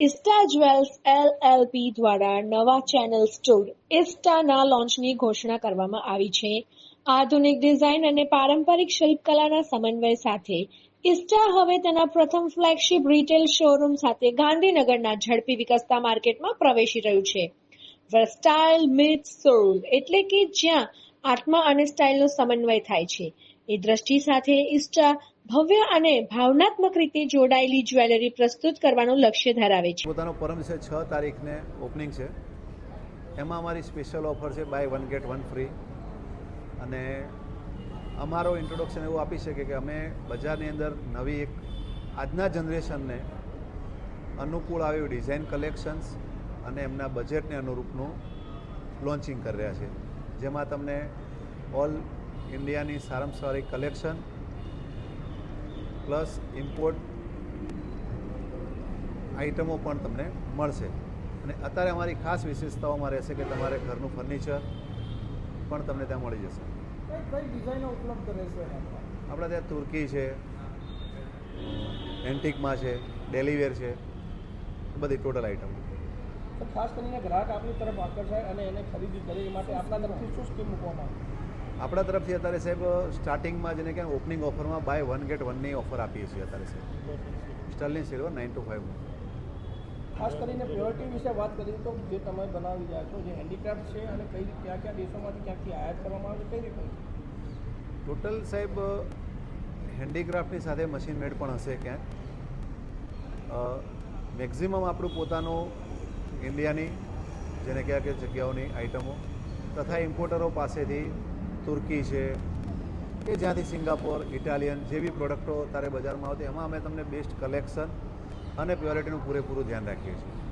ઇસ્ટા jewels LLP દ્વારા નવા channel store ઇસ્ટાના લોન્ચની ઘોષણા કરવામાં આવી છે. આધુનિક ડિઝાઇન અને પારંપરિક શિલ્પકલાના સમન્વય સાથે ઇસ્ટા હવે તેના પ્રથમ ફ્લેગશિપ રિટેલ શોરૂમ સાથે ગાંધીનગરના ઝડપી વિકસતા માર્કેટમાં પ્રવેશી રહ્યું છે. Where મિથ meets એટલે કે જ્યાં આત્મા અને સ્ટાઇલનો સમન્વય થાય છે. એ દ્રષ્ટિ સાથે ઇસ્ટા ભવ્ય અને ભાવનાત્મક રીતે જોડાયેલી જ્વેલરી પ્રસ્તુત કરવાનું લક્ષ્ય ધરાવે છે. પોતાનો પરમ છે છ તારીખને ઓપનિંગ છે. એમાં અમારી સ્પેશિયલ ઓફર છે buy one get one free અને અમારો ઇન્ટ્રોડક્શન એવું આપી શકે કે અમે બજારની અંદર નવી એક આજના જનરેશનને અનુકૂળ આવ્યું ડિઝાઇન કલેક્શન્સ અને એમના બજેટને અનુરૂપનું લોન્ચિંગ કરી રહ્યા છે. જેમાં તમને ઓલ ઇન્ડિયાની સારામાં સારી કલેક્શન પ્લસ ઇમ્પોર્ટ આઇટમો પણ તમને મળશે. અને અત્યારે અમારી ખાસ વિશેષતાઓમાં રહેશે કે તમારે ઘરનું ફર્નિચર પણ તમને ત્યાં મળી જશે? આપણા ત્યાં તુર્કી છે એન્ટિકમાં છે ડેલીવેર છે બધી ટોટલ આઇટમ તો ખાસ કરીને ગ્રાહક આપણી તરફ આકર્ષાય અને એને ખરીદી કરે એ માટે આપણા તરફથી શું સ્કીમ મૂકવામાં આવે? આપણા તરફથી અત્યારે સાહેબ સ્ટાર્ટિંગમાં જેને ક્યાં ઓપનિંગ ઓફરમાં બાય વન ગેટ વનની ઓફર આપીએ છીએ અત્યારે સાહેબ. Sterling silver nine two five ખાસ કરીને પ્યોરિટી વિશે વાત કરીએ તો જે તમે બનાવી રહ્યા છો જે હેન્ડીક્રાફ્ટ છે અને કઈ ક્યાં કયા કયા દેશોમાંથી ક્યાંથી આયાત કરવામાં આવે છે કઈ રીતે? ટોટલ સાહેબ હેન્ડીક્રાફ્ટની સાથે મશીન મેડ પણ હશે ક્યાંક. મેક્ઝિમમ આપણું પોતાનું ઇન્ડિયાની જેને ક્યાં ક્યાં જગ્યાઓની આઇટમો તથા ઇમ્પોર્ટરો પાસેથી તુર્કી છે, કે જ્યાંથી સિંગાપોર, ઇટાલિયન જેવી પ્રોડક્ટો તારે બજારમાં આવતી એમાં અમે તમને બેસ્ટ કલેક્શન અને પ્યોરિટીનું પૂરેપૂરું ધ્યાન રાખીએ છીએ.